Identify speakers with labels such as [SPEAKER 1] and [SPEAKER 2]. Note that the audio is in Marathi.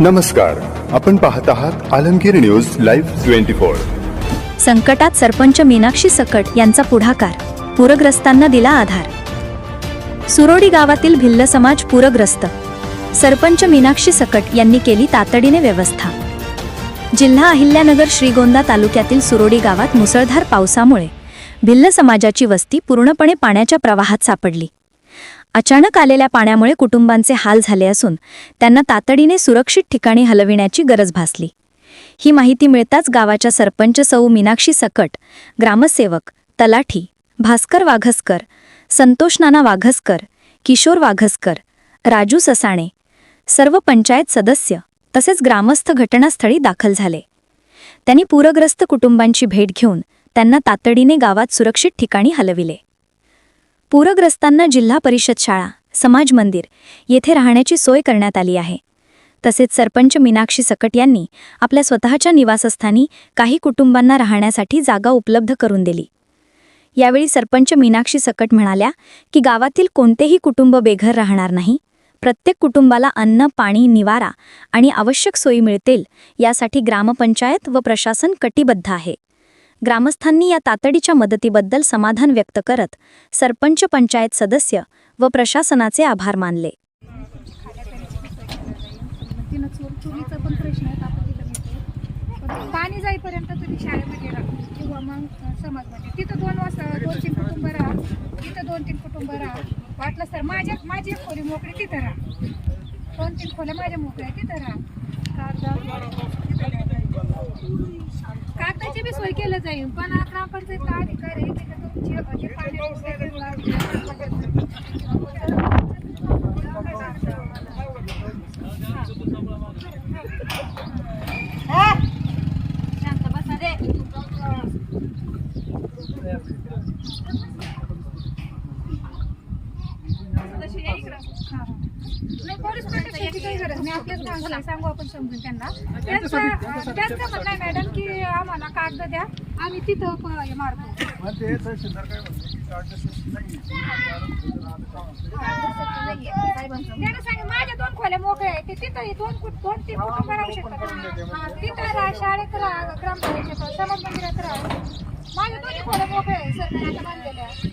[SPEAKER 1] नमस्कार आपण पाहत आहात Alamgir news live twenty four.
[SPEAKER 2] संकटात सरपंच मीनाक्षी सकट यांचा पुढाकार पूरग्रस्तांना दिला आधार. सुरोडी गावातील भिल्ल समाज पूरग्रस्त सरपंच मीनाक्षी सकट यांनी केली तातडीने व्यवस्था. जिल्हा अहिल्यानगर श्रीगोंदा तालुक्यातील सुरोडी गावात मुसळधार पावसामुळे भिल्ल समाजाची वस्ती पूर्णपणे पाण्याच्या प्रवाहात सापडली. अचानक आलेल्या पाण्यामुळे कुटुंबांचे हाल झाले असून त्यांना तातडीने सुरक्षित ठिकाणी हलविण्याची गरज भासली. ही माहिती मिळताच गावाच्या सरपंच सौ मीनाक्षी सकट ग्रामसेवक तलाठी भास्कर वाघसकर संतोष नाना वाघसकर किशोर वाघसकर राजू ससाणे सर्व पंचायत सदस्य तसेच ग्रामस्थ घटनास्थळी दाखल झाले. त्यांनी पूरग्रस्त कुटुंबांची भेट घेऊन त्यांना तातडीने गावात सुरक्षित ठिकाणी हलविले. पूरग्रस्तांना जिल्हा परिषद शाळा समाज मंदिर येथे राहण्याची सोय करण्यात आली आहे. तसेच सरपंच मीनाक्षी सकट यांनी आपल्या स्वतःच्या निवासस्थानी काही कुटुंबांना राहण्यासाठी जागा उपलब्ध करून दिली. यावेळी सरपंच मीनाक्षी सकट म्हणाल्या की गावातील कोणतेही कुटुंब बेघर राहणार नाही. प्रत्येक कुटुंबाला अन्न पाणी निवारा आणि आवश्यक सोयी मिळतील यासाठी ग्रामपंचायत व प्रशासन कटिबद्ध आहे. ग्रामस्थांनी या तातडीच्या मदतीबद्दल समाधान व्यक्त करत सरपंच पंचायत सदस्य व प्रशासनाचे आभार मानले.
[SPEAKER 3] तिनं चोर चोरीचा पण प्रश्न आहे आपण तिथं नेतो पण पाणी जाईपर्यंत तुम्ही शाळेमध्ये राहा किंवा मग समाजमध्ये. तिथं दोन वाजता दोन तीन कुटुंब राहा. तिथं दोन तीन कुटुंब राहा. वाटलं तर माझ्या माझी एक खोली मोकळी तिथं राहा. दोन तीन खोल्या माझ्या मोकळ्या तिथं राहा. कागदाची सोय केलं जाईल. पण ग्रामपंचायतचा अधिकार आहे की तुमची पाण्याची सोय शांत बसा रे नाही काही गरज नाही. आपल्याच सांगू आपण समजून त्यांना. त्यांचं म्हणणं आहे मॅडम की कागद द्या. आम्ही तिथं प- मारतो. त्यानं सांगितलं माझ्या दोन खोल्या मोकळ्या आहेत. ते तिथं दोन कुट- दोन तीन कुटुंब राहू शकतात. हा, तिथं राहा शाळेत राहा ग्रामपंचायत समाज मंदिरात राहा. माझ्या दोन्ही खोल्या मोकळ्या आहे सरकारने बांधलेल्या